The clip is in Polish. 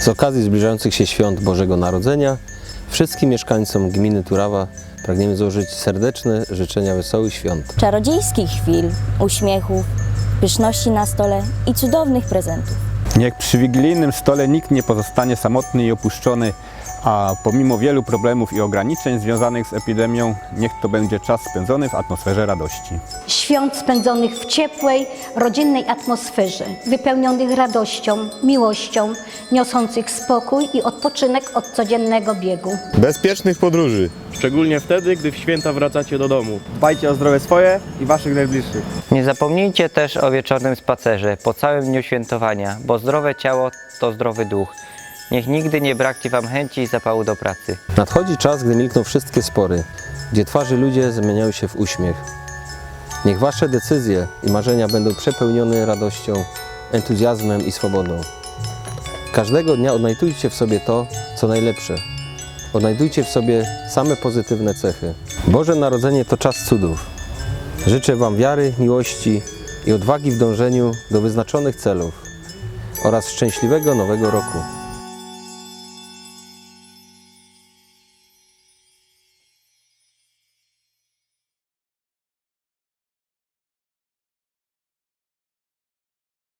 Z okazji zbliżających się świąt Bożego Narodzenia wszystkim mieszkańcom gminy Turawa pragniemy złożyć serdeczne życzenia wesołych świąt. Czarodziejskich chwil, uśmiechów, pyszności na stole i cudownych prezentów. Niech przy wigilijnym stole nikt nie pozostanie samotny i opuszczony, a pomimo wielu problemów i ograniczeń związanych z epidemią, niech to będzie czas spędzony w atmosferze radości. Świąt spędzonych w ciepłej, rodzinnej atmosferze, wypełnionych radością, miłością, niosących spokój i odpoczynek od codziennego biegu. Bezpiecznych podróży. Szczególnie wtedy, gdy w święta wracacie do domu. Dbajcie o zdrowie swoje i waszych najbliższych. Nie zapomnijcie też o wieczornym spacerze po całym dniu świętowania, bo zdrowe ciało to zdrowy duch. Niech nigdy nie braknie Wam chęci i zapału do pracy. Nadchodzi czas, gdy milkną wszystkie spory, gdzie twarzy ludzie zmieniają się w uśmiech. Niech Wasze decyzje i marzenia będą przepełnione radością, entuzjazmem i swobodą. Każdego dnia odnajdujcie w sobie to, co najlepsze. Odnajdujcie w sobie same pozytywne cechy. Boże Narodzenie to czas cudów. Życzę Wam wiary, miłości i odwagi w dążeniu do wyznaczonych celów oraz szczęśliwego nowego roku.